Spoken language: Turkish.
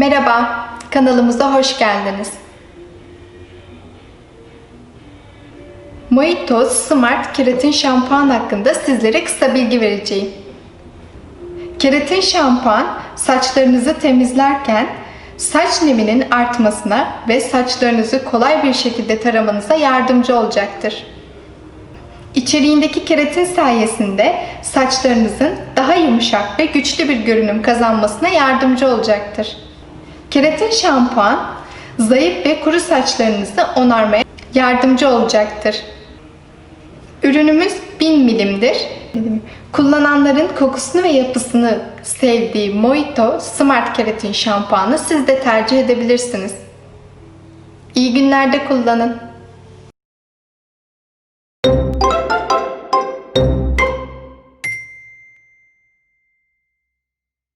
Merhaba, kanalımıza hoş geldiniz. Mojito Smart Keratin Şampuan hakkında sizlere kısa bilgi vereceğim. Keratin şampuan saçlarınızı temizlerken saç neminin artmasına ve saçlarınızı kolay bir şekilde taramanıza yardımcı olacaktır. İçeriğindeki keratin sayesinde saçlarınızın daha yumuşak ve güçlü bir görünüm kazanmasına yardımcı olacaktır. Keratin şampuan zayıf ve kuru saçlarınızı onarmaya yardımcı olacaktır. Ürünümüz 1000 milimdir. Kullananların kokusunu ve yapısını sevdiği Mojito Smart Keratin şampuanı siz de tercih edebilirsiniz. İyi günlerde kullanın.